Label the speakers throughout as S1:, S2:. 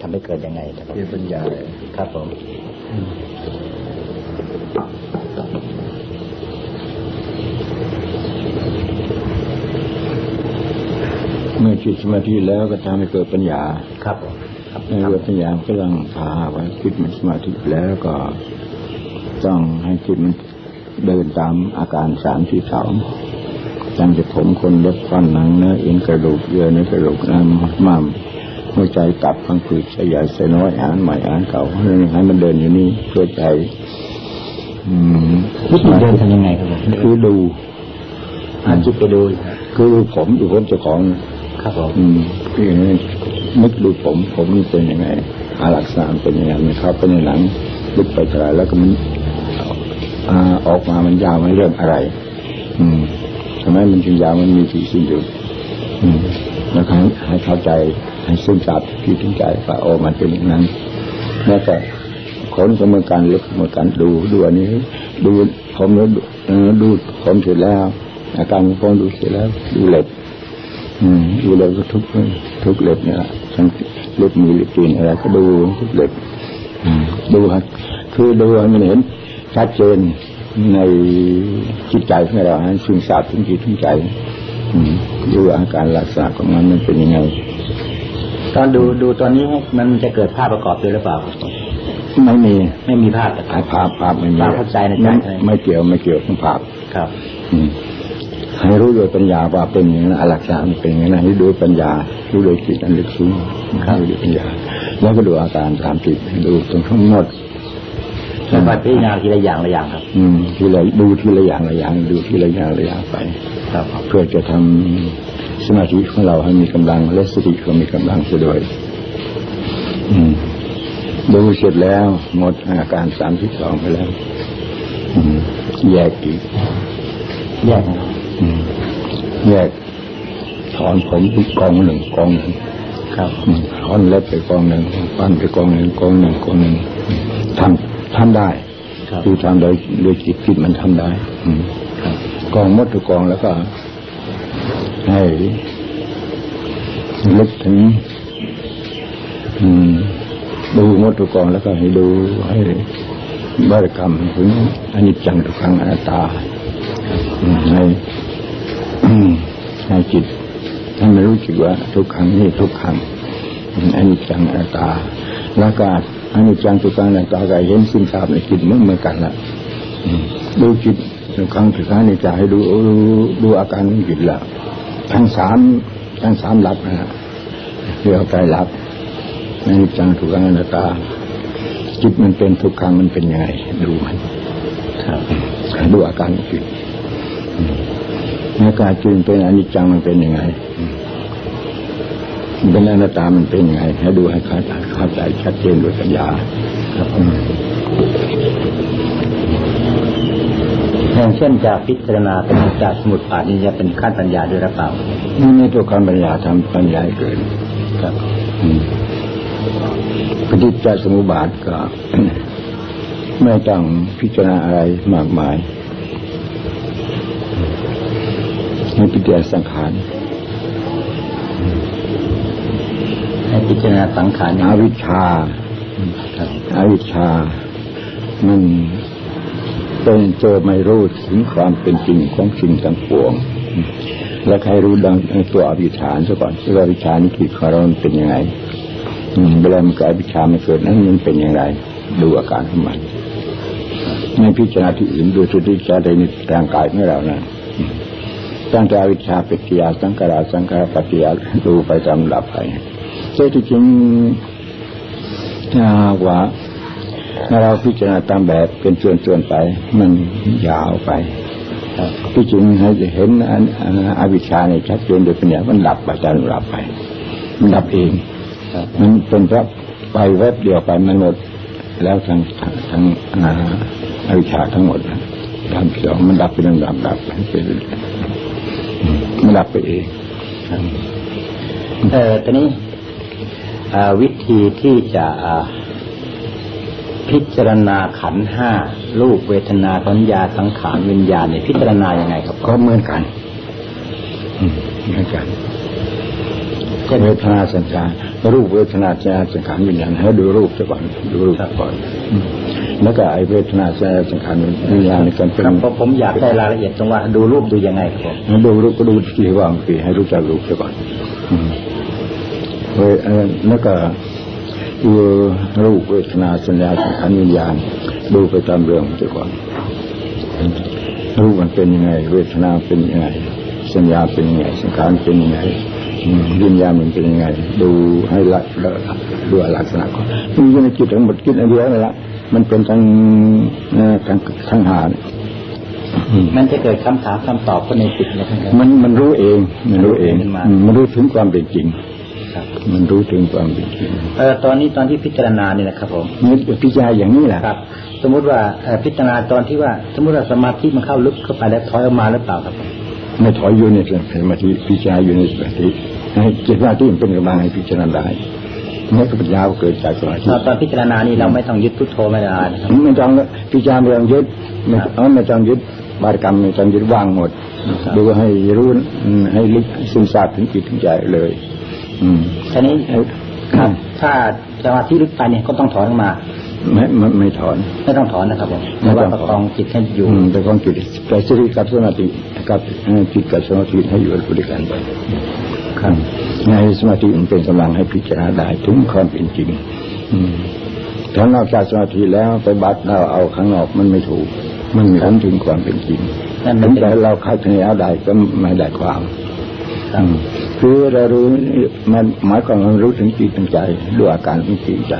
S1: ทำให้เกิดยังไงครับผม
S2: เกิดปัญญา
S1: ครับผม
S2: เมื่อจิตสมาธิแล้วก็ทำให้เกิดปัญญา
S1: ครับผมครับ
S2: ในเกิดปัญญาก็ต้องพาไว้จิตมันสมาธิแล้วก็ต้องให้จิตมันเดินตามอาการสามที่สองจังจะผมคนเล็บฟันหนังเนื้อเอ็นกระดูกเยื่อในกระดูกน้ำม้าม หัวใจตับพังผืดสยายเส้นน้อยอ่านใหม่อ่านเก่าให้มันเดินอยู่นี่เพื่อใจอืม
S1: วิธีเดินทำยังไงครับผม
S2: คือดู
S1: อ่านจิตไปดูครับ
S2: คือผมอยู่ผมเจ้าของ
S1: ครับผม
S2: อืมคืออย่างนี้นึกดูผมผมนี่เป็นยังไงอาลักษณะมันเป็นยังไงมันเข้าไปในหนังลึกไปเท่าไหรแล้วก็มันอ่าออกมามันยาวมันเรื่องอะไร อืมทำไมมันจึงยาวมันมีที่สิ้นสุดอืมแล้วให้ให้เข้าใจ ให้ซึมซับที่ถึงใจว่าโอ้มันเป็นอย่างนั้นแล้วก็คนก็เมือนกันเล็กเมือนกันดูดูอันนี้ ดูผมแล้วดูเออดูผมเสร็จแล้ว อาการของผมดูเสร็จแล้ว ดูเล็บอืมดูเล็บก็ทุกทุกเล็บเนี่ยทั้งเล็บมือเล็บตีนอะไรก็ดูทุกเล็บดูครับคือดูมันเห็นชัดเจนในจิตใจของเราให้ซึมซาบถึงจิตถึงใจดูอาการลักษณะของมันมันเป็นยังไง
S1: ตอนดูดูตอนนี้มันจะเกิดภาพประกอบด้วยหรือเปล่าครับผม
S2: ไม่มี
S1: ไม่มีภาพแต่
S2: ภาพภาพภาพไม่มี
S1: ภาพเข้าใจในใจ
S2: ไม่
S1: ใช่ไหม
S2: ไม่เกี่ยวไม่เกี่ยวกับภาพ
S1: ครับ
S2: อืมให้รู้โดยปัญญาว่าเป็นอย่างนั้นอลักษณะมันเป็นอย่างนั้นให้ดูปัญญารู้โดยจิตอันลึกซึ้งดูโดยปัญญา แล้วก็ดูอาการตามจิตดูตรงทั้งหมด
S1: แล้วก็พิจารณาทีละอย่างละอย่างครับ
S2: อืมทีละดูทีละอย่างละอย่าง ดูทีละอย่างละอย่างไป
S1: ครับ
S2: เพื่อจะทำ สมาธิของเราให้มีกำลังและสติก็มีกำลังเสียด้วยอืมดูเสร็จแล้ว หมดอาการสามที่สองไปแล้วอืมแยกอีก
S1: แยกนะครับ
S2: อืมแยก ถอนผมอีกกองหนึ่งกองหนึ่ง
S1: ครับ
S2: อืมถอนเล็บไปกองหนึ่งฟันไปกองหนึ่งกองหนึ่งกองหนึ่งทำทำได้
S1: ครับ
S2: คือทำโดยโดยจิตจิตมันทำได้อืม
S1: ครับ
S2: กองหมดทุกกองแล้วก็ ให้ลึกถึงดูมดทุกองแล้วก็ให้ดูให้บริกรรมถึงอนิจจังทุกขังอนัตตาให้ให้จิตให้มันรู้สึกว่า ทุกครั้งนี่ทุกครั้งอนิจจังอนัตตาแล้วก็อนิจจังทุกขังอนัตตาก็เห็นสิ่งทราบในจิตเหมือนเหมือนกันละดูจิตทุกครั้งทุกครั้งในใจให้ดูดูดูอาการของจิตละ ทั้งสามทั้งสามหลักนะฮะเรียกว่าใจหลักอนิจจังทุกขังอนัตตาจิตมันเป็นทุกครั้งมันเป็นยังไง ดูมันดูอาการจิตอาการจิตเป็นอนิจจังมันเป็นยังไงอืมมันเป็นอนัตตามันเป็นยังไงให้ดูให้เข้าใจเข้าใจชัดเจนด้วยปัญญาครับ อืม
S1: อย่างเช่นจากพิจารณาเป็นจากสมุดป่านี่จะเป็นขั้นปัญญาด้วยหรือเปล่า
S2: นี่ในตัวการปัญญาทำปัญญาให้เกิด
S1: ครับ
S2: อืมปฏิจจสมุปบาทก็ไม่ต้องพิจารณาอะไรมากมายให้พิจารณาสังขาร
S1: ให้พิจารณาสังขารอย่าง
S2: อา
S1: เดียว
S2: วิชชา
S1: ครับ
S2: อาวิชชามัน เป็นเจไม่รู้ถึงความเป็นจริงของสิ่งทั้งปวง และใครรู้ดังตัวอวิชชาซะก่อนว่าอวิชานี่คือของเรามันเป็นยังไงเวลามันเกิดอวิชามันเกิดนั้นมันเป็นอย่างไร ดูอาการของมันไม่พิจารณาที่อื่นดูสุติจารในร่างกายของเรานะอืมตั้งแต่อวิชชาปิกิยาสังขาราสังขารปฏิยาดูไปตามลำดับไปแต่ที่จริงว่า ถ้าเราพิจารณาตามแบบเป็นส่วนๆไป มันยาวไป
S1: ครับ
S2: ที่จริงให้เห็นอันอวิชชาในชัดเจนโดยปัญญามันดับไปตามดับไป มันดับเองมันเป็นพระไปแวบเดียวไปมันหมดแล้วทั้งทั้งอวิชชาทั้งหมดทำเสียงมันดับไปลำดับดับไปเรื่อยมันดับไปเอง
S1: เออตอนนี้วิธีที่จะ พิจารณาขันธ์ห้ารูปเวทนาสัญญาสังขารวิญญาณเนี่ยพิจารณายังไงครับ
S2: ก็เหมือนกันอืมเหมือนกัน
S1: เช่น
S2: เวทนาสัญญารูปเวทนาสัญญาสังขารวิญญาณให้ดูรูปซะก่อนดูรูปซะก่อนอืมแล้วก็ไอ้เวทนาสัญญาสังขารวิญญาณนี่กันเป็น
S1: ครับผมผมอยากได้รายละเอียดตรงว่าดูรูปดูยังไงครับผม
S2: ดูรูปก็ดูที่ว่างคือให้รู้จักรูปซะก่อนอืมเว้ยเอ่อแล้วก็ ดูรูปเวทนาสัญญาสังขารวิญญาณดูไปตามเรื่องซะก่อนรูปมันเป็นยังไง เวทนาเป็นยังไง สัญญาเป็นยังไงสังขารเป็นยังไงอืมวิญญาณมันเป็นยังไง ดูให้ละละดูลักษณะก่อนมันอยู่ในจิตทั้งหมดคิดอันเดียวนั่นแหละมันเป็นทั้งเอ่อทั้งทั้งหาเนี่ยอืม
S1: มันจะเกิดคำถามคำตอบก็ในจิตนะครับ
S2: มันมันรู้เอง มันรู้เอง
S1: มันมา
S2: อืมมันรู้ถึงความเป็นจริง
S1: ครับ
S2: มันรู้ถึงความเป็นจริง
S1: เออตอนนี้ตอนที่พิจารณาเนี่ยนะครับผม
S2: นี่พิจารณาอย่างนี้แหละ
S1: ครับ สมมุติว่าเอ่อพิจารณาตอนที่ว่า สมมุติว่าสมาธิมันเข้าลึกเข้าไปแล้วถอยออกมาหรือเปล่าครับผม
S2: ไม่ถอยอยู่ในสมาธิพิจารณาอยู่ในสมาธิให้จิตว่าที่มันเป็นกำลังให้พิจารณาได้นี่ก็ปัญญาเกิดจากสมาธิ
S1: ตอนตอนพิจารณานี่เราไม่ต้องยึดพุทโธไม่ได้นะครับ
S2: ไม่ต้องพิจารณาเรื่องยึดไม่
S1: ครับ
S2: เอาไม่ต้องยึดบารกรรมไม่ต้องยึดว่างหมด
S1: ครับ
S2: ดูให้รู้อืมให้ลึกซึมซาบถึงจิตถึงใจเลยอืม
S1: ทีนี้ครับถ้าสมาธิลึกไปเนี่ยก็ต้องถอนออกมา
S2: ไม่ไม่ไม่ถอน
S1: ไม่ต้องถอนนะครับผม
S2: ไม่
S1: แต่
S2: ต้
S1: ว่า
S2: องถอน
S1: ประคองจิตให้อยู่
S2: อืมแต่ความจิตแต่สติกับสมาธิกับเอ่อจิตกับสมาธิให้อยู่ด้วยกันไป
S1: ครับ
S2: ในสมาธิมันเป็นกำลังให้พิจารณาได้ถึงความเป็นจริง อืมถ้านอกจากสมาธิแล้วไปบัดเราเอาข้างนอกมันไม่ถูก มันไม่รู้ถึงความเป็นจริง
S1: นั่นมั
S2: ถึ
S1: น
S2: ง
S1: เป็น
S2: แต่เราคาดคะเนเอาได้ก็ไม่ได้ความ
S1: คื
S2: อเรารู้มันหมายความว่ารู้ถึงจิตถึงใจด้วยอาการของจิตใจ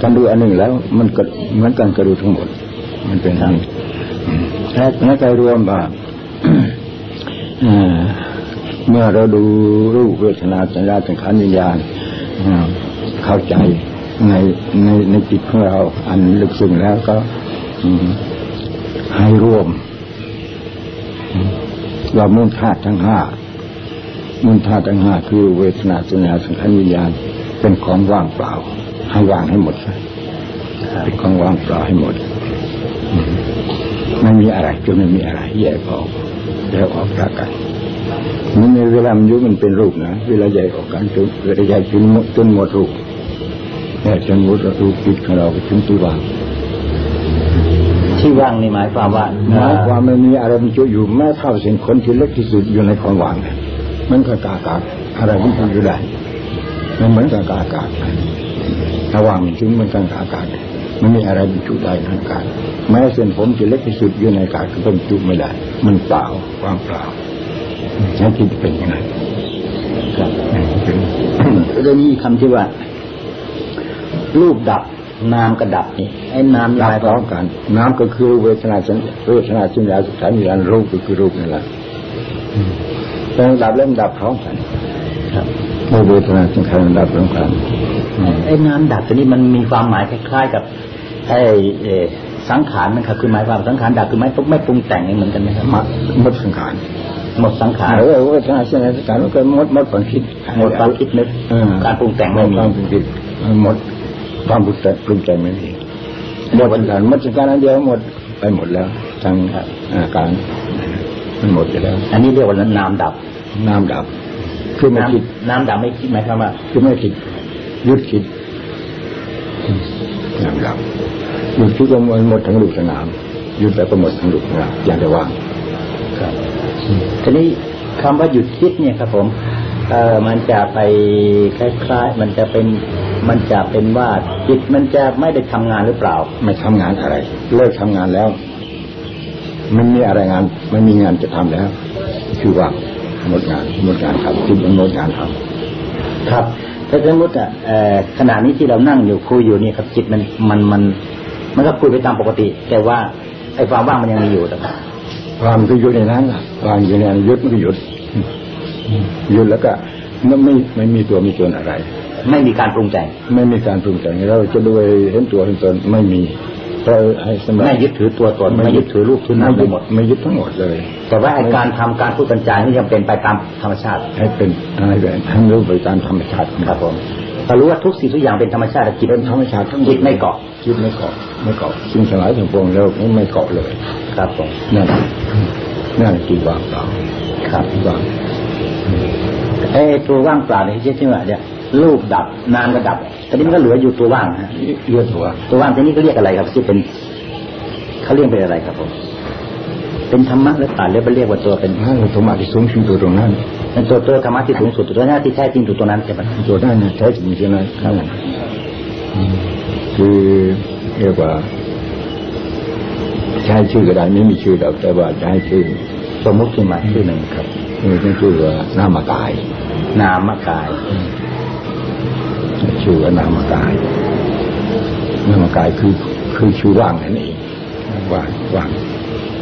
S2: การดูอันหนึ่งแล้ว มันก็เหมือนกันกระดูทั้งหมด มันเป็นอย่างนี้อืมและและใจรวมว่าเอ่อเมื่อเราดูรูปเวทนาสัญญาสังขารวิญญาณเข้าใจในในในจิตของเรา อันลึกซึ้งแล้วก็ให้รวมอืมว่ามูลธาตุทั้งห้า มูลธาตุทั้งห้าคือเวทนาสัญญาสังขารวิญญาณเป็นของว่างเปล่า ให้ว่างให้หมดซะ
S1: ครับ
S2: เป็นของว่างเปล่าให้หมดอืมไม่มีอะไรจนไม่มีอะไรแยกออกแล้วออกจากกันมันในเวลามันอยุมันเป็นรูปนะเวลาแยกออกกันจนเวลาแยกจนหมดจนหมดรูปแยกจนหมดรูปจิตของเราก็ถึงที่ว่าง
S1: ที่ว่างนี่หมายความว่า
S2: หมายความไม่มีอะไรมันจุอยู่แม้เท่าเส้นขนที่เล็กที่สุดอยู่ในของว่างเนี่ย มันก็กากาศอะไรมันจุอยู่ได้มันเหมือนกับกากาศถ้าว่างมันถึงมันกันกากาศมันมีอะไรมันจุได้ในอากาศแม้เส้นผมที่เล็กที่สุดอยู่ในอากาศก็เป็นจุไม่ได้ มันเปล่าว่างเปล่านั่นที่เป็นอย่างนั้น
S1: ครับเรื่องนี้คำที่ว่า รูปดับนามกระดับนี่ไอ้นาม
S2: ดั
S1: ลา
S2: บ
S1: ย
S2: พร้อมกันน้ำก็คือเวทนาสัญญาเวทนาสัญญาสุขานวิญญาณรูปก็คือรูปนั่นแหละ แต่ดับเล่มดับพร้อมกัน
S1: ครับ
S2: เมื่อเวทนาสังขารดับพร้อมกัน
S1: ไอ้นามดับตัวนี้มันมีความหมายคล้ายๆกับไอ้สังขารนะครับคือหมายความสังขารดับคือไม่ไม่ปรุงแต่งเหมือนกันไหมครับ
S2: มหมดสังขาร
S1: หมดสังขาร
S2: เออเวทนาสัญญาสังขารมันก็หมดหมดความคิด
S1: หมดความคิดนึก
S2: เอ
S1: การปรุงแต่งไม่มี
S2: ความคิดหมดความปรุงแต่งปรุงแต่งไม่มีหมดสังขารหมดสังขารอันเดียวหมดไปหมดแล้วทั้งอาการ มันหมดไปแล้ว
S1: อันนี้เรียกว่านามดับ
S2: น้ำดับ คือไม่คิด
S1: น้ำน้ำดับไม่คิดหมายความว่า
S2: คือไม่คิดหยุดคิดน้ำดับหยุดคิดก็หมดหมดทั้งลูกสนามหยุดแล้วก็หมดทั้งลูกสนามอย่างจะว่าง
S1: ครับทีนี้คำว่าหยุดคิดเนี่ยครับผมเออมันจะไปคล้าย ๆ มันจะเป็นมันจะเป็นว่าจิตมันจะไม่ได้ทำงานหรือเปล่า
S2: ไม่ทำงานอะไร เลิกทำงานแล้ว มันมีอะไรงานไม่มีงานจะทำแล้ว คือว่าหมดงานหมดงานทำจิตมันหมดงานทำ
S1: ครับถ้าสมมติอะเอ่อขณะนี้ที่เรานั่งอยู่คุยอยู่นี่ครับ จิตมันมันมัน มันก็คุยไปตามปกติ แต่ว่าไอ้ความว่างมันยังมีอยู่นะครับ
S2: ความก็หยุดในนั้นล่ะความอยู่ในนั้นหยุดมันก็หยุดหยุดแล้วก็ไม่ไม่ไม่มีตัวมีตนอะไร
S1: ไม่มีการปรุงแต่ง
S2: ไม่มีการปรุงแต่งเราจะด้วยเห็นตัวเห็นตนไม่มี เราให้สำหรับ
S1: ไม่ยึดถือตัวตนไม่ยึดถือรูปถือนาม
S2: ไม่
S1: ไป
S2: ยึด
S1: หมด
S2: ไม่ยึดทั้งหมดเลย
S1: แต่ว่าไอ้การทำการพูดกันจานี่ยังเป็นไปตามธรรมชาติ
S2: ให้เป็นให้เป็นทั้งรู้ไปตามธรรมชาติ
S1: ครับผมถ้ารู้ว่าทุกสิ่งทุกอย่างเป็นธรรมชาติจิต
S2: เป็นธรรมชาติทั้งหมด
S1: จิตไม่เกาะ
S2: จิตไม่เกาะไม่เกาะสิ่งทั้งหลายทั้งปวงเราไม่เกาะเลย
S1: ครับผม
S2: นั่นนั่นคือว่างเปล่า
S1: ครับ
S2: ว่าง
S1: ไอ้ตัวว่างเปล่าเนี่ยที่ที่ว่าเนี่ย รูปดับนามก็ดับตอนนี้มันก็เหลืออยู่ตัวว่างฮะ
S2: เลือดหัว
S1: ตัวว่างตัวนี้เขาเรียกอะไรครับที่เป็นเขาเรียกเป็นอะไรครับผมเป็นธรรมะหรือเปล่าหรือไปเรียกว่าตัวเป็น
S2: นั่นธรรมะที่สูงสุดตัวตรงนั้น
S1: เป็นตัวตัวธรรมะที่สูงสุดตัวหน้าที่แท้จริงอยู่ตัวนั้นใช่ไหม
S2: ตัวนั้นเนี่ยแท้จริงใช่ไหมครับคือเรียกว่าใช้ชื่อก็ได้ไม่มีชื่อหรอกแต่ว่าจะให้ชื่อ
S1: สมมุติขึ้นมาชื่อหนึ่งครับ
S2: คือต้องชื่อว่านามกาย
S1: นามกาย
S2: ชื่อว่านามกายนามกายคือคือชื่อว่างนั่นเองว่างว่าง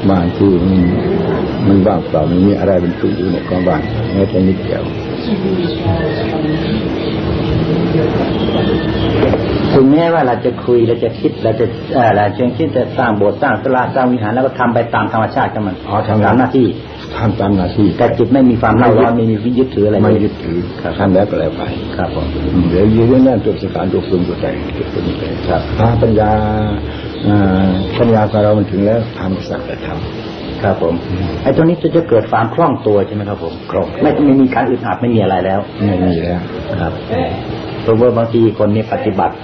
S2: ว่างคือมันมันว่างเปล่าไม่มีอะไรเป็นตัวอยู่ในความว่างแม้แต่นิดเดียว
S1: ถึงแม้ว่าเราจะคุยเราจะคิดเราจะเออเราจะคิดจะสร้างโบสถ์สร้างศาลาสร้างวิหารแล้วก็ทำไปตามธรรมชาติของมัน
S2: อ๋อทำ
S1: ตามหน้าที่
S2: ทำตามหน้าที่
S1: แต่จิตไม่มีความเล่าร้อนไม่มีวิยึดถืออะไร
S2: ไม่
S1: เลย
S2: ยึดถือทำแล้วก็แล้วไป
S1: ครับผม
S2: อืมเดี๋ยวยืนนั่นตัวสการตัวฟืนตัวใจตัวฟืนตัวใจครับถ้าปัญญาอ่าปัญญาของเรามันถึงแล้วทำสักแต่ท
S1: ครับผมไอ้ตัวนี้จะจะเกิดความคล่องตัวใช่ไหมครับผมคล่องไม่ไม่มีการอึดอัดไม่มีอะไรแล้วำ
S2: ไม่มีแล้ว
S1: ครับเพราะว่าบางทีคนนี้ปฏิบัติ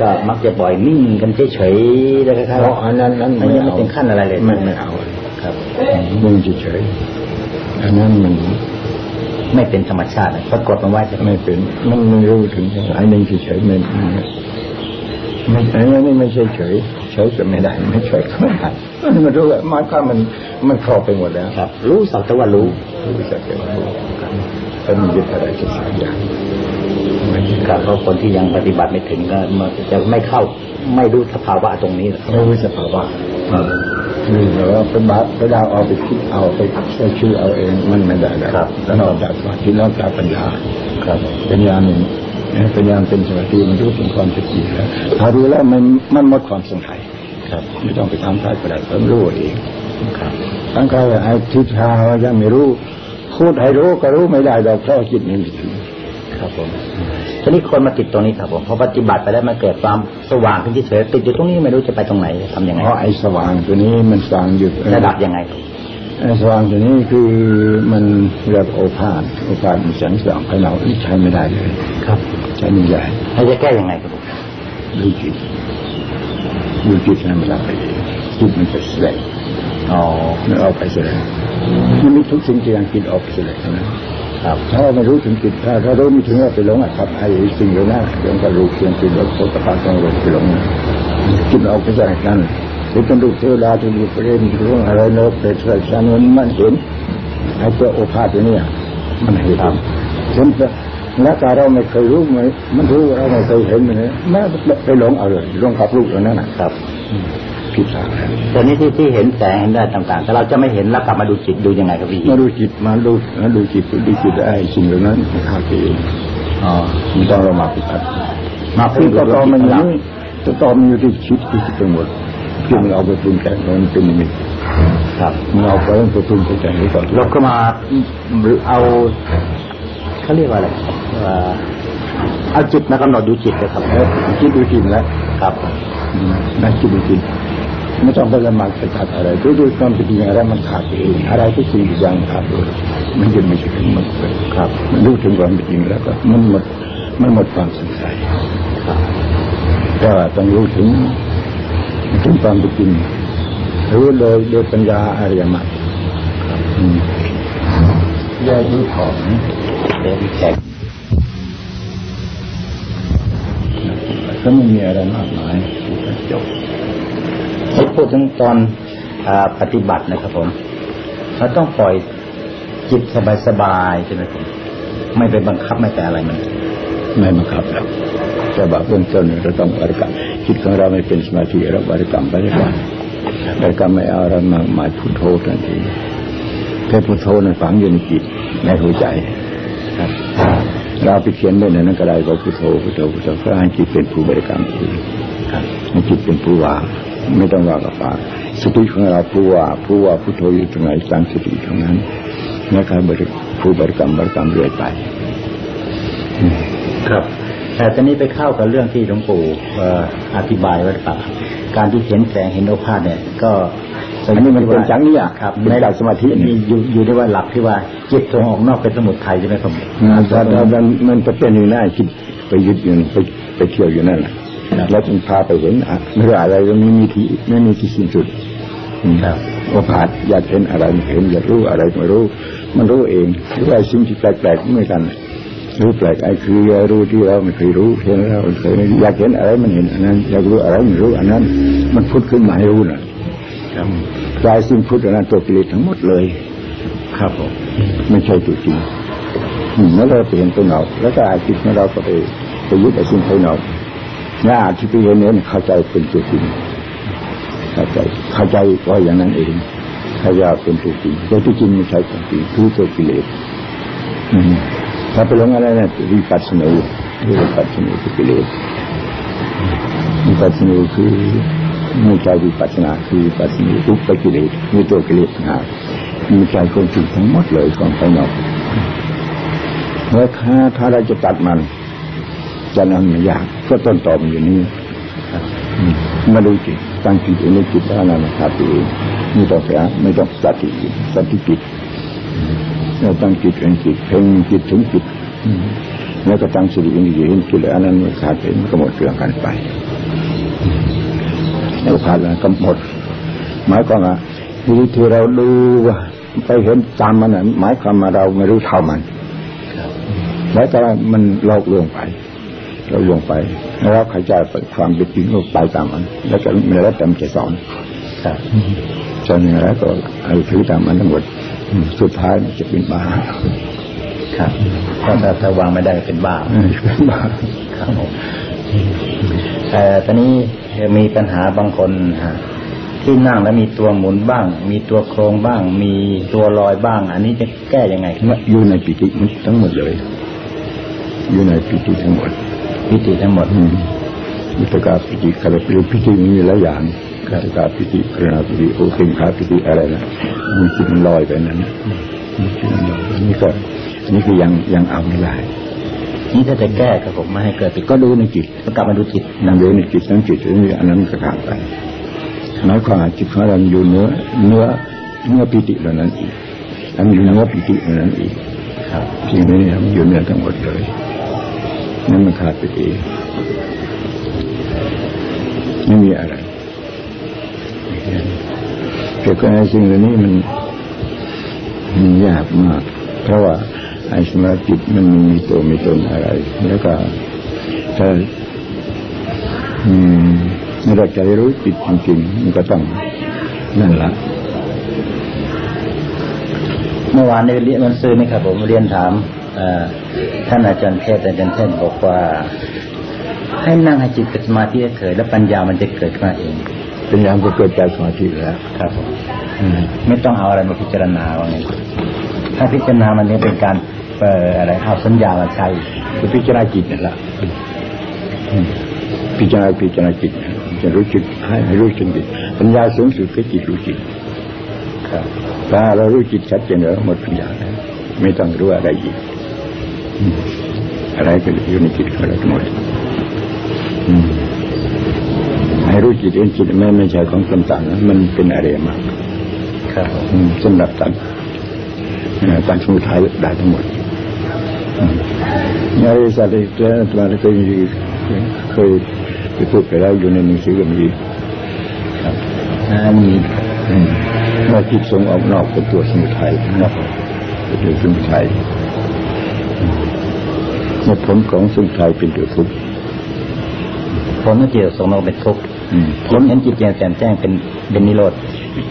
S1: ก็มักจะบ่อยนิ่งกันเฉยๆแล้วก็
S2: เพราะอันนั้นนั้น
S1: ไม่ยังไม่ถึงขั้นอะไรเลย
S2: ไม่ไม่เอา
S1: ครับ
S2: มึงเฉยๆอันนั้นมัน
S1: ไม่เป็นธรรมชาตินะปรากฏมันไว้จะ
S2: ไม่เป็น มันไม่รู้ถึงอันนึงเฉยๆมันไม่อันนี้ไม่ใช่เฉยเฉยจะไม่ได้ไม่เฉยก็ไม่ได้มันรู้ว่ามันก็มันมันครอบไปหมดแล้ว
S1: ครับ รู้สักแต่ว่ารู้
S2: รู้จักแต่ว่ารู้ครับแล้วมันยึดอะไรจะสักอย่างไม่ยึด
S1: ครับเพราะคนที่ยังปฏิบัติไม่ถึงก็มันจะไม่เข้าไม่รู้สภาวะตรงนี้หรอก
S2: ไม่รู้สภาวะคือแบบว่าเป็นบาปไปดาวเอาไปคิดเอาไปใช้ชื่อเอาเองมันไม่ได้แล้วแล้วนอกจากสมาธินอกจากปัญญา
S1: ครับ
S2: ปัญญาหนึ่งนะปัญญาเป็นสมาธิมันรู้ถึงความจริงแล้วถ้ารู้แล้วมันมันหมดความสงสัย
S1: ครับ
S2: ไม่ต้องไปทำใครก็ได้ผมรู้เอง
S1: ครับ
S2: ทั้งใครไอ้ทิศทางว่ายังไม่รู้พูดให้รู้ก็รู้ไม่ได้ดอกเพราะจิตมันไม่ถึง
S1: ครับผม ทีนี้คนมาติดตรงนี้ครับผมพอปฏิบัติไปแล้วมันเกิดความสว่างขึ้นเฉยๆติดอยู่ตรงนี้ไม่รู้จะไปตรงไหนทำยังไง
S2: เพราะไอ้สว่างตัวนี้มันสว่างอยู่
S1: ระดับยังไง
S2: ไอ้สว่างตัวนี้คือมันเรียกโอภาสโอภาสมันแสงสว่างภายนอกนี่ใช้ไม่ได้เลย
S1: ครับ
S2: ใช้ไม่ได้
S1: ให้จะแก้ยังไงครับผม
S2: ดูจิตดูจิตให้มันรับไปเองจิตมันจะแสดง
S1: อ๋อ
S2: มันออกไปแสดงมันมีทุกสิ่งที่ยังจิตออกไปแสดงนะ ครับถ้าเราไม่รู้ถึงจิตถ้าเรารู้ไม่ถึงเราไปหลงอะครับไอ้สิ่งเหล่านั้นเรื่องก็ระดูกเสียงจิตแล้วโคตปาต้องหลงไปหลงจิตมันออกไปแสดงนั่นหรือเป็นลูกเทวดาที่มีประเด็นเรื่องอะไรโน้ตเป็นสายชานุนมันเห็นไอ้ตัวโอภาสตัวเนี้ยมันเห็นเห็นแล้วแต่เราไม่เคยรู้มันมันรู้เราไม่เคยเห็นมันเนี่ยแม้ไปหลงเอาเลยหลงกับลูกเหล่านั้นนะครับ ผิดทางแล้ว
S1: ตอนนี้ที่ที่เห็นแสงเห็นได้ต่างๆ แต่เราจะไม่เห็นแล้วกลับมาดูจิตดูยังไงครับพี่
S2: มาดูจิตมาดูมาดูจิตดูจิตไอ้สิ่งเหล่านั้นมันเข้าไปเอง
S1: อ๋อ
S2: มันต้องเรามาปฏิบัติ
S1: มา
S2: คื
S1: พึ่
S2: องต่อ
S1: ดู
S2: ต่อ
S1: จิต
S2: มัน
S1: ของ
S2: อ
S1: เรา
S2: ย่างนี้ต่อต่อมันอยู่ที่คิดที่คิดไปหมดที่มันเอาไปปรุงแต่งมันเป็นนิมิต
S1: ครับ
S2: มันเอาไปไปปรุงไปแต่งไว้ก่อน
S1: เราก็มาเอาเขาเรียกว่าอะไรเอ่อเอาจิตมากำหนดดูจิตเลยครับ
S2: แล้วคิดดูจิตแล้ว
S1: ครับ
S2: อืมนั่นคิดดูจิต ไม่ต้องไปละหมาดไปตัดอะไรดูดูความเป็นจริงอะไรมันขาดไปเองอะไรทุกสิ่งทุกอย่างขาดเลยมันยึดไม่ถึงมันเลย
S1: ครับ
S2: มันรู้ถึงความเป็นจริงแล้วก็มันหมดมันหมดความสงสัย
S1: ครับ
S2: ก็ต้องรู้ถึงถึงความเป็นจริงรู้โดยโดยปัญญาอริยมรรคอืมแยกรู้ของ
S1: เดี๋ยวแขก
S2: ก็ไม่มีอะไรมากมายจบ
S1: ให้พูดถึงตอนอปฏิบัตินะครับผมเราต้องปล่อยจิตสบายๆใช่ไหมผมไม่ไปบังคับไม่แต่อะไรมัน
S2: ไม่บังคับหรอกแต่ว่าเบื้องต้นเราต้องบริกรรมจิตของเราไม่เป็นสมาธิเราบริกรรมไปก่อนบริกรรมไม่เอาเรามาหมายพุทโธทันทีแค่พุทโธนั้นฝังอยู่ในจิตในหัวใจ
S1: ครับ
S2: เราไปเขียนไว้ในนั้นก็ได้ว่าพุทโธพุทโธพุทโธเพื่อให้จิตเป็นผู้บริกรรมเอง
S1: ครับ
S2: ให้จิตเป็นผู้ว่า ไม่ต้องว่ากับปากสติของเราผู้ว่าผู้ว่าพุทโธอยู่ตรงไหนตั้งสติตรงนั้นแล้วก็บริผู้บริกรรมบริกรรมเรื่อยไป
S1: ครับแต่ตอนนี้ไปเข้ากับเรื่องที่หลวงปู่เอ่ออธิบายไว้ป่าการที่เห็นแสงเห็นโอภาสเนี่ย ก็
S2: อันนี้มันเป็นจังเนี่ย
S1: ครับ
S2: เป็นจากสมาธิ
S1: มีอยู่อยู่ที่ว่าหลักที่ว่าจิตส่งออกนอกเป็นสมุทัยใช่ไหมครับ
S2: มันจะมันมันจะเป็นอยู่หน้าคิดไปยึดอยู่ไปไปเที่ยวอยู่นั่นแหละ แล้วจึงพาไปเห็นอะไม่รู้อะไรก็ไม่มีที่ไม่มีที่สิ้นสุด
S1: ครับ
S2: โอกาสอยากเห็นอะไรไม่เห็นอยากรู้อะไรไม่รู้ มันรู้เองหรือว่าสิ่งที่แปลกๆไม่กันรู้แปลกไอ้คือรู้ที่เราไม่เคยรู้เห็นแล้วมันเคยอยากเห็นอะไรมันเห็นอันนั้น อยากรู้อะไรมันรู้อันนั้น มันพุดขึ้นมาให้รู้น่ะ
S1: ครับ
S2: กลายสิ่งพุทธนั้นตัวกิเลสทั้งหมดเลย
S1: ครับผม
S2: ไม่ใช่ตัวจริงอืมแล้วเราไปเห็นตัวนอกแล้วก็อาจิตของเราก็ไปไปยึดไอ้สิ่งภายนอก นี่อาที่ไปเห็นเนี่ยเข้าใจเป็นตัวจริงเข้าใจเข้าใจว่าอย่างนั้นเองเขาใจว่าเป็นตัวจริงแต่ที่จริงไม่ใช่ตัวจริงคือตัวกิเลสถ้าไปลงอะไรนะวิปัสสนาวิปัสสนาคือกิเลสวิปัสสนาคือไม่ใช่วิปัสสนาคือวิปัสสนาทุกข์กิเลสมีตัวกิเลสนะมีใจคนจริงทั้งหมดเลยของภายนอกแล้วถ้าถ้าเราจะตัดมัน จะนั้นไม่ยากก็ต้นตอมันอยู่นี่อืมมาดูจิตตั้งจิตเองในจิตแล้วนั่นนะครับตัวเองไม่ต้องไปอะไม่ต้องสติสติจิตเราตั้งจิตเองจิตเพ่งจิตถึงจิตแล้วก็ตั้งสติเองอยู่เห็นจิตแล้วนั้นมันขาดไปมันก็หมดเรื่องกันไปแล้วขาดแล้วก็หมดหมายความว่าทีที่เราดูว่าไปเห็นตามมันนั้นหมายความว่าเราไม่รู้เท่ามันแล้วแต่ว่ามันโลกลวงไป เราลวงไปแล้วเราเข้าใจความเป็นจริงก็ไปตามมัน แล้วก็ไม่แล้วแต่มันจะสอน
S1: ครับ
S2: สอนอย่างไรก็ไอ้ถือตามมันทั้งหมดอืมสุดท้ายมันจะเป็นบ้า
S1: ครับถ้าถ้าถ้าวางไม่ได้ก็เป็นบ้า
S2: เออเป็นบ้า
S1: ครับผมแต่ตอนนี้มีปัญหาบางคนฮะที่นั่งแล้วมีตัวหมุนบ้าง มีตัวโครงบ้าง มีตัวลอยบ้าง อันนี้จะแก้ยังไงครับ
S2: อยู่ในปิติมันทั้งหมดเลย อยู่ในปิติทั้งหมด
S1: วิธีทั้งหมด
S2: อืมวิตกาปิติคาราปิติปิติมีหลายอย่างวิตกาปิติกรณาปิติโอเคิงคาปิติอะไรนะมันจิตมันลอยไปนั้นนะมันจิตมันลอยอันนี้ก็อันนี้คือยังยังเอาไม่ได้
S1: นี่ถ้าจะแก้ครับผมไม่ให้เกิดปิด
S2: ก็ดูในจิต
S1: ก็กลับมาดูจิต
S2: นั่งดูในจิตทั้งจิตนี่อันนั้นก็ขาดไปหมายความว่าจิตของเราอยู่เนื้อเนื้อเนื้อปิติเหล่านั้นอีกอันอยู่เนื้อปิติเหล่านั้นอีก
S1: ครับ
S2: สิ่งนี้มันอยู่เนื้อทั้งหมดเลย นั่นมันขาดไปเองไม่มีอะไรแต่ก็ไอ้สิ่งเหล่านี้มันมันยากมาก เพราะว่าไอ้สมาธิมันมีตัวมีตนอะไร แล้วก็ถ้าอืมเราจะรู้จิตจริงๆมันก็ต้องนั่นละ
S1: เมื่อวานในเรียนมันซื้อไหมครับ ผมเรียนถาม ท่านอาจารย์เทศอาจารย์เทศบอกว่า ให้นั่งให้จิตเป็นสมาธิเฉยๆแล้วปัญญามันจะเกิดขึ้นมาเอง
S2: เป็นอย่างก็เกิดจากสมาธิแล้ว
S1: ครับผมไม่ต้องเอาอะไรมาพิจารณาว่าไงถ้าพิจารณามันเนี่ยเป็นการเอ่ออะไรเอาสัญญามาใช้
S2: คือพิจารณาจิตนั่นแหละอืมพิจารณาพิจารณาจิตจะรู้จิตให้ให้รู้จิตปัญญาสูงสุดคือจิตรู้จิต
S1: ครับ
S2: ถ้าเรารู้จิตชัดเจนแล้วหมดปัญญาแล้วไม่ต้องรู้อะไรอีก อืมอะไรก็อยู่ในจิตของเราทั้งหมดอืมให้รู้จิตเองจิตไม่ไม่ใช่ของต่างๆนะมันเป็นอะไรมาก
S1: ครับผม
S2: อืมสำหรับตัดเอ่อตัดสมุทัยได้ทั้งหมดอืมในอริยสัจเลยตัวตัวเคยเคยเคยพูดไปแล้วอยู่ในหนังสือก็มี
S1: ครับอ่ามี
S2: อืมว่าจิตส่งออกนอกเป็นตัวสมุทัยนอกเป็นตัวสมุทัยอืม ในผลของสมุทัยเป็นตัวทุกข์
S1: ผลของจิตส่งเราเป็นทุกข์
S2: อืม
S1: ผลเห็นจิตแจ่มแจ่มแจ้งเป็นเป็นนิโรธ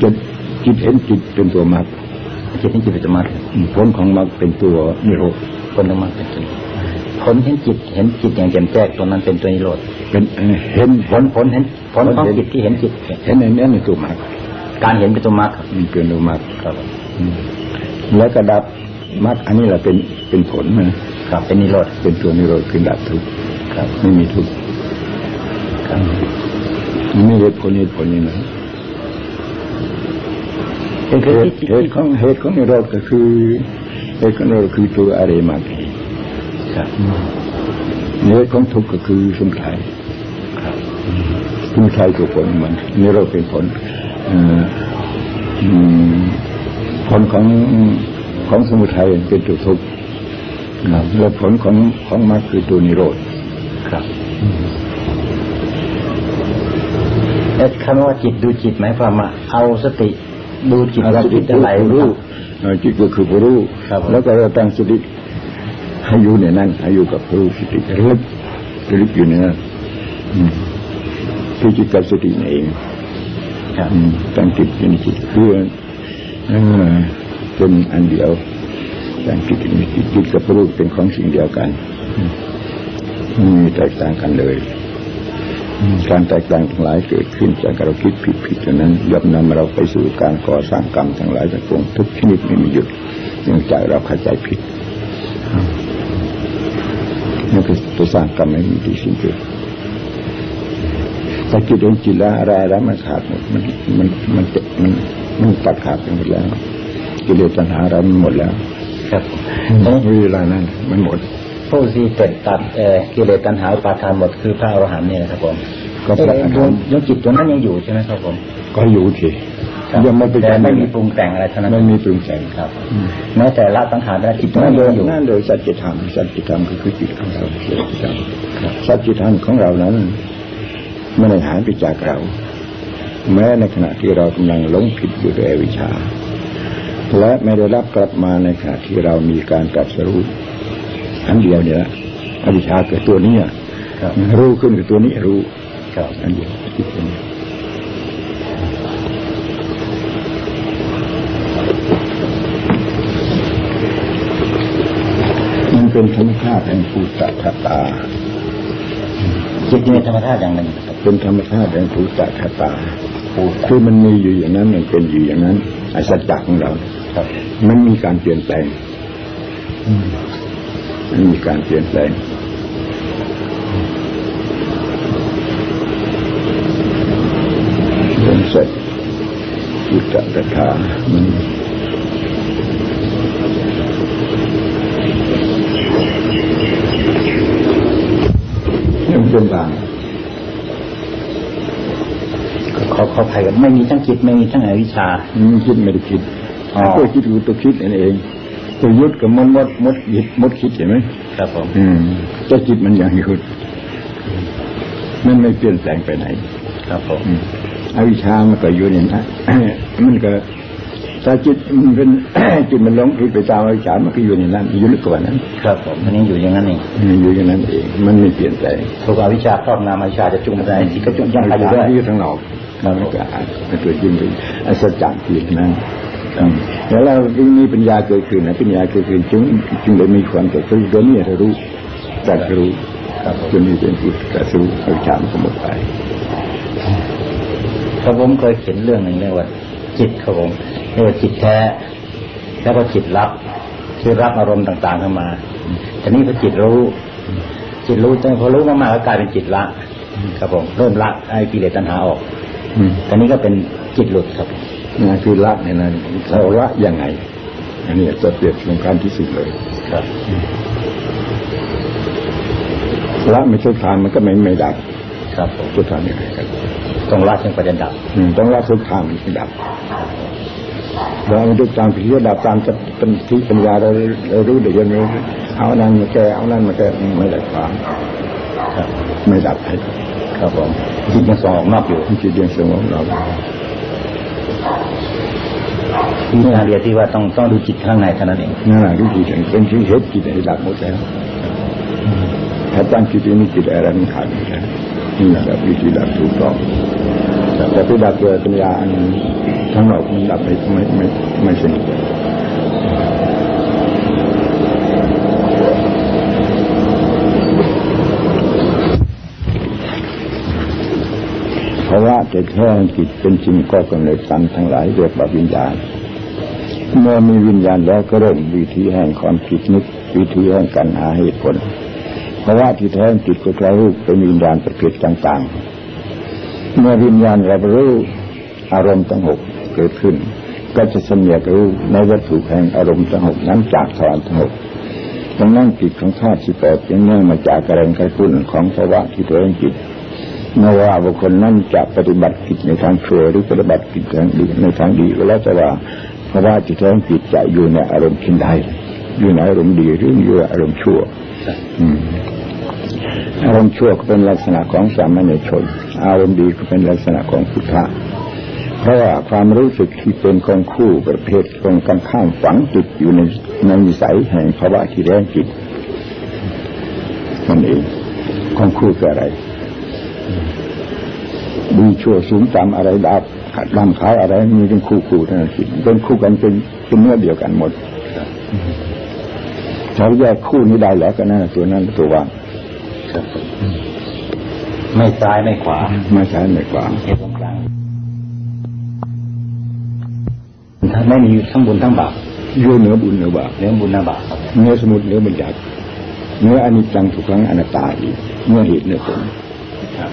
S2: จนจิตเห็นจิตเป็นตัวมรรค
S1: จิตเห็นจิตเป็นสมาธิ
S2: อืมผลของมรรคเป็นตัวนิโรธ
S1: ผลของมันเป็นตัวผลเห็นจิตเห็นจิตอย่างแจ่มแจ้งตัวนั้นเป็นตัวนิโรธ
S2: เป็นเอ่อเห็น
S1: ผลผลเห็นผลของจิตที่เห็นจิต
S2: เห็นในนี้ในตัวมรรค
S1: การเห็นเป็นตัวมรรคครับ
S2: มันเป็นตัวมรรค
S1: ครับ
S2: อืมแล้วก็ดับมรรคอันนี้แหละเป็นเป็นผลนะ ครับ
S1: เป็นนิโรธ
S2: เป็นตัวนิโรธคือดับทุกข์
S1: ครับ
S2: ไม่มีทุกข์
S1: ครับ
S2: มันไม่เหตุผลเหตุผลนี่นะ
S1: คือ
S2: เห
S1: คือ
S2: ตุ
S1: ที่
S2: เหตุของเหตุของนิโรธก็คือเหตุของนิโรธคือตัวอริยมรรค
S1: ครับ
S2: เหตุของทุกข์ก็คือสมุทัย
S1: ครับ
S2: สมุทัยคือผลมันนิโรธเป็นผลเอ่ออืมผลของของสมุทัยเป็นตัวทุกข์ ครับแล้วผลของของมรรคคือตัวนิโรธ
S1: ครับเอ๊ะคำว่าจิตดูจิตหมายความว่าเอาสติดูจิตว่าจิตอะไร
S2: ผู้
S1: รู้
S2: รู้เอ่อจิตก็คือผู้รู้
S1: ครับผม
S2: แล้วก็เราตั้งสติให้อยู่ในนั้นให้อยู่กับผู้รู้สติระลึกระลึกอยู่ในนั้นอืมคือจิตกับสตินั่นเอง
S1: ครับ
S2: อืมตั้งจิตอยู่ในจิตเพื่อเอ่อเป็นอันเดียว ตั้งจิตอยู่ในจิตจิตกับผู้รู้เป็นของสิ่งเดียวกันอืมไม่มีแตกต่างกันเลยอืมการแตกต่างทั้งหลายเกิดขึ้นจากเราคิดผิดผิดเท่านั้นย่อมนำเราไปสู่การก่อสร้างกรรมทั้งหลายทั้งปวงทุกชนิดไม่มีหยุดเนื่องจากเราเข้าใจผิดนั่นคือตัวสร้างกรรมไม่มีที่สิ้นสุดแต่จิตเองจิตแล้วอะไรแล้วมันขาดหมดมันมันมันจะมันมันตัดขาดไปหมดแล้วกิเลสตัณหาเรามันหมดแล้ว
S1: ครับเอ๊ะ
S2: เวลานั้นมันหมด
S1: ผู้ที่เกิดตัดเอ่อกิเลสตัณหาอุปาทานหมดคือพระอรหันต์เนี่ยนะครับผม
S2: ก็พระอรหันต์
S1: เอ๊ะดวงจิตตัวนั้นยังอยู่ใช่ไหมครับผม
S2: ก็อยู่ที
S1: ครับ
S2: ยังไม่ไป
S1: แต่ไม่มีปรุงแต่งอะไรเท่านั้น
S2: ไม่มีปรุงแต่ง
S1: ครับแม้แต่ละสังขารและจิตตัว
S2: นั่
S1: นั้นน
S2: โดย
S1: ยังอยู่
S2: นั่นโดยสัจธรรมสัจธรรมก็คือจิตของเราสัจธรรมสัจธรรมของเรานั้นไม่ได้หายไปจากเรา แม้ในขณะที่เรากำลังหลงผิดอยู่ด้วยอวิชชา และไม่ได้รับกลับมาในขณะที่เรามีการตรัสรู้อันเดียวเนี่ยละอวิชชาเกิดตัวนี้อะ
S1: ครับ
S2: รู้ขึ้นกับตัวนี้รู้
S1: ครับ
S2: อันเดียวจิตตัวนี้มันเป็นธรรมชาติแห่งภูตคตา
S1: จิตเป็นธรรมชาติอย่างหนึ่งครับ
S2: เป็นธรรมชาติแห่งภูตคตา
S1: ผู้
S2: คือมันมีอยู่อย่างนั้นมันเป็นอยู่อย่างนั้นไอ้สัจจะของเรา
S1: ครับ
S2: มันมีการเปลี่ยนแปลงมันมีการเปลี่ยนแปลงเป็นเสร็จพุทธกถามันยังเป็นบาง
S1: ขอขออภัยกับไม่มีทั้งจิตไม่มีทั้งอวิชชา
S2: มันคิดไม่ได้คิด
S1: อ๋อ
S2: ตัวคิดคือตัวคิดนั่นเองตัวยุดกับมดมดมดคิดมดคิดเห็นไหม
S1: ครับผม
S2: อืมแต่จิตมันยังหยุดมันไม่เปลี่ยนแปลงไปไหน
S1: ครับผม
S2: อืมอวิชชามันก็อยู่ในนั้นมันก็ถ้าจิตมันเป็นจิตมันหลงผิดไปตามอวิชชามันก็อยู่ในนั้นอยู่ลึกกว่านั้น
S1: ครับผมมันยังอยู่อย่างนั้นเอง
S2: มันอยู่อย่างนั้นเอง มันไม่เปลี่ยนแปลง
S1: ถูกอวิชชาครอบงำอวิชชาจะจุ่มไปจิตก็จุ่มยังไปอยู่
S2: ได้
S1: ด้วย
S2: ที่ข้างนอกมันก็อาจเป็นตัวจริงเป็นอัศจรรย์ที่นั้นอืม แล้วเราจึงมีปัญญาเกิดขึ้นนะปัญญาเกิดขึ้นจึงจึงได้มีความเกิดขึ้นตัวนี้เรารู้แต่รู้
S1: ครับผม
S2: จนมีเป็นพุทธกระสู้เอาชามสมุทไป
S1: ครับผมเคยเขียนเรื่องหนึ่งเรียกว่า จิตครับผมเรียกว่าจิตแท้ แล้วก็จิตรับคือรับอารมณ์ต่างๆเข้ามาทีนี้พอจิตรู้ จิตรู้แต่พอรู้มากๆก็กลายเป็นจิตละ ครับผมเริ่มละไอ้กิเลสตัณหาออก
S2: อืม
S1: ตอนนี้ก็เป็นจิตหลุดครับ
S2: นะคือละเนี่ยนะเราละยังไง อันนี้จะเปรียบสำคัญที่สุดเลย
S1: ครับ
S2: ละไม่ทุกทางมันก็ไม่ไม่ดับ
S1: ครับผม
S2: ทุกทางยังไงกัน
S1: ต้องละจึงประเด็นดับ
S2: อืมต้องละทุกทางมันถึงดับเราไม่ทุกทางที่จะดับตามจะเป็นที่ปัญญาเราเรารู้เดี๋ยวยังรู้เอานั่นมาแก้เอานั่นมาแก้ไม่ได้ความ
S1: ครับ
S2: ไม่ดับให้
S1: ครับผมจิตยังส่งออกนอกอยู่
S2: มันจิตยังสงบเรา
S1: ที่นาเรียที่ว่าต้องต้องดูจิตข้างในเท่านั้นเอง
S2: นั่นแหละวิธีถึงเป็นที่เหตุจิตให้ดับหมดแล้วถ้าตั้งจิตนี้จิตอะไรมันขาดไม่ได้นี่แหละวิธีดับถูกต้องแต่ไปดับโดยปัญญาอันทั้งนอกมันดับไม่ไม่ไม่ไม่สนิทเพราะว่าแต่แท้จิตเป็นสิ่งก็กำเนิดสันทั้งหลายเรียกว่าวิญญาณ เมื่อมีวิญญาณแล้วก็เริ่มวิธีแห่งความคิดนึกวิธีแห่งการหาเหตุผล เพราะว่าที่แท้จิตก็กลายรูปเป็นวิญญาณประเภทต่างๆ เมื่อวิญญาณรับรู้อารมณ์ทั้งหกเกิดขึ้น ก็จะสำเนียกรู้ในวัตถุแห่งอารมณ์ทั้งหกนั้นจากทวารทั้งหกดังนั้นจิตของธาตุสิบแปดจึงเนื่องมาจากแรงกระตุ้นของภาวะที่ตัวเองจิตไม่ว่าบุคคลนั้นจะปฏิบัติกิจในทางชั่วหรือปฏิบัติกิจในทางดีก็แล้วแต่ว่า เพราะว่าจิตแท้จิตใจอยู่ในอารมณ์ชินใดอยู่ในอารมณ์ดีหรืออยู่ในอารมณ์ชั่วอืมอารมณ์ชั่วก็เป็นลักษณะของสามัญชน อารมณ์ดีก็เป็นลักษณะของพุทธะเพราะว่าความรู้สึกที่เป็นของคู่ประเภทตรงกันข้ามฝังจิตอยู่ในในนิสัยแห่งภาวะที่แรงจิตนั่นเองของคู่คืออะไรดีชั่วสูงต่ำอะไรดาบ ขัดดำขาวอะไรมีเป็นคู่คู่ทั้งนั้นสิเป็นคู่กันเป็นเป็นเนื้อเดียวกันหมดถ้าแยกคู่นี้ได้แล้วก็นั่นตัวนั้นตัวว่าง
S1: ครับผมไม่ซ้ายไม่ขวา
S2: ไม่ใช่ไม่กว่า
S1: เหตุตรงกลางไม่มีทั้งบุญทั้งบาป
S2: อยู่เหนือบุญเหนือบาป
S1: เรื่องบุญและบาปครับ
S2: เนื้อสมุดเนื้อบัญญัติเนื้ออนิจจังทุกครั้งอนัตตาอีกเนื้อเหตุเนื้อผล
S1: ครับ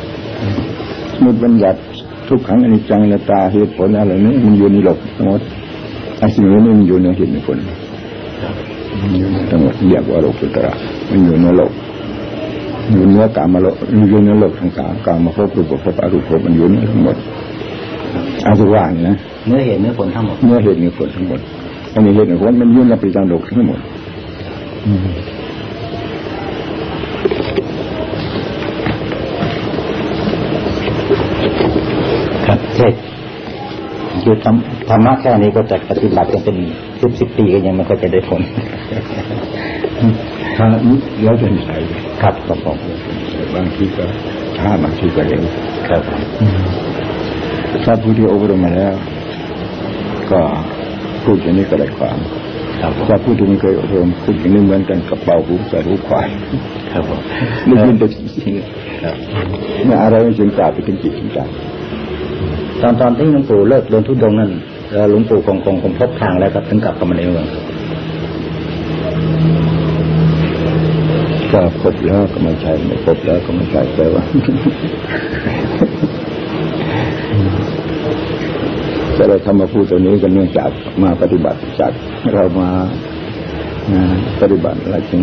S2: สมุดบัญญัติ ทุกครั้งอนิจจังอนัตตาเหตุผลอะไรนี้มันอยู่ในโลกทั้งหมดไอ้สิ่งนี้มันอยู่ในเหตุในผลมันอยู่ในทั้งหมดเรียกว่าโลกุตระมันอยู่ในโลกอยู่เนื้อกามาโลกอยู่ในโลกทั้งสามกามาภพรูปภพอรูปภพมันอยู่ในทั้งหมดอาจจะว่างนะ
S1: เนื้อเหตุเนื้อผลทั้งหมด
S2: เมื่อเหตุมีผลทั้งหมดอันนี้เหตุมีผลมันยุ่งในประจำโลกทั้งหมด
S1: ครับเทศ คือธรรมธรรมะแค่นี้ก็จะปฏิบัติกันเป็นสิบสิบปีก็ยังไม่ค่อยจะได้ผล
S2: ถ้านี้แล้วจะใส่
S1: ครับครับผม
S2: บางทีก็ช้าบางทีก็เร็ว
S1: ครับผม
S2: ถ้าผู้ที่อบรมมาแล้ว ก็พูดอย่างนี้ก็ได้ความ
S1: ครับผม
S2: ถ้าผู้ที่ไม่เคยอบรมพูดอย่างนี้เหมือนกันกับเป่าหูใส่หูควาย
S1: ครับผม
S2: ได้ยินแต่เสียง
S1: ครับ
S2: เนี่ยอะไรไม่ถึงกล่าวไปถึงจิตถึงใจ
S1: ตอนตอนที่หลวงปู่เลิกเดินทุดงค์นั่นเอ่อหลวงปู่คงคงคงพบทางแล้วก็ถึงกลับเข้ามาในเมือง
S2: ก็พบแล้วก็ไม่ใช่ไม่พบแล้วก็ไม่ใช่แต่ว่าแต่เราทำมาพูดตัวนี้กันเนื่องจากมาปฏิบัติจากเรามาอ่าปฏิบัติอะไรจึง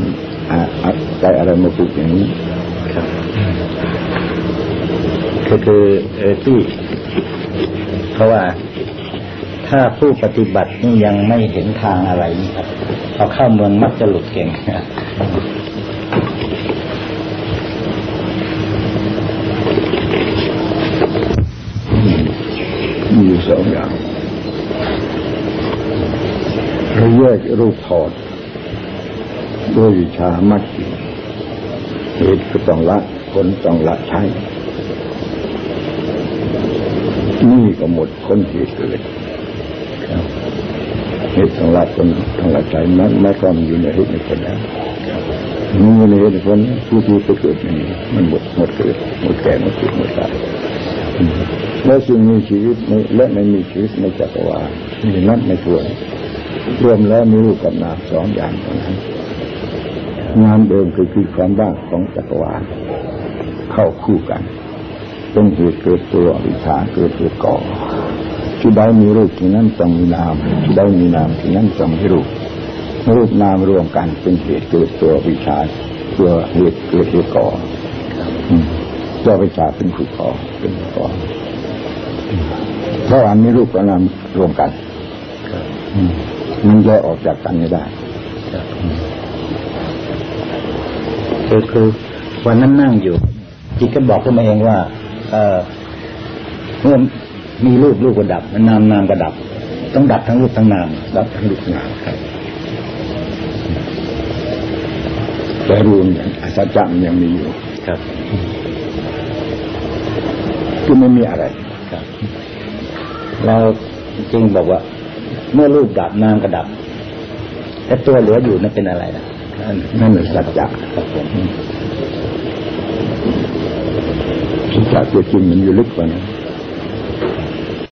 S2: อ่าอ่าใจอะไรมาพูดอย่างนี้
S1: ครับ คือคือเออที่ เพราะว่าถ้าผู้ปฏิบัตินี่ยังไม่เห็นทางอะไรนี่ครับพอเข้าเมืองมักจะหลุดเก่ง
S2: มีอยู่สองอย่างเราแยกรูปถอดด้วยวิชามัดเหตุก็ต้องละผลต้องละใช้ นี่ก็หมดคนเหตุเกิดเหตุต้องละผลต้องละใช้นั้นไม่ก็มันอยู่ในเหตุในผลแล้วมันอยู่ในเหตุในผลผู้ที่ไปเกิดนี้มันหมดหมดเกิดหมดแก่หมดเกิดหมดตายและสิ่งมีชีวิตและไม่มีชีวิตในจักรวาลมีนับไม่ถ้วนรวมแล้วมีรูปกับนามสองอย่างเท่านั้นงานเดิมคือคือความว่างของจักรวาลเข้าคู่กัน เป็นเหตุเกิดตัววิชาเกิดเหตุก่อที่ใดมีรูปที่นั่นต้องมีนาม ที่ใดมีนามที่นั่นต้องมีรูปรูปนามรวมกันเป็นเหตุเกิดตัววิชาตัวเหตุเกิดเหตุก่อตัววิชาเป็นผู้ก่อเป็นก่อเพราะอันนี้รูปกับนามรวมกันมมันแยกออกจากกันไม่ได้
S1: คือคือวันนั้นนั่งอยู่จิตก็บอกขึ้นมาเองว่า เออเมื่อมีรูปรูปก็ดับนามนามก็ดับ ต้องดับทั้งรูปทั้งนาม
S2: รับทั้งรูปทั้งนามครับแต่รวมอย่างอาสัจจะมันยังมีอยู่
S1: ครับ
S2: คือไม่มีอะไร
S1: ครับ เราจึงบอกว่า เมื่อรูปดับนามก็ดับ แต่ตัวเหลืออยู่นั่นเป็นอะไรนะนั่น
S2: นั่นแหละสัจจะ
S1: ครับผม
S2: สั จจะตัวจริงมันอยู่ลึกกว่านั้น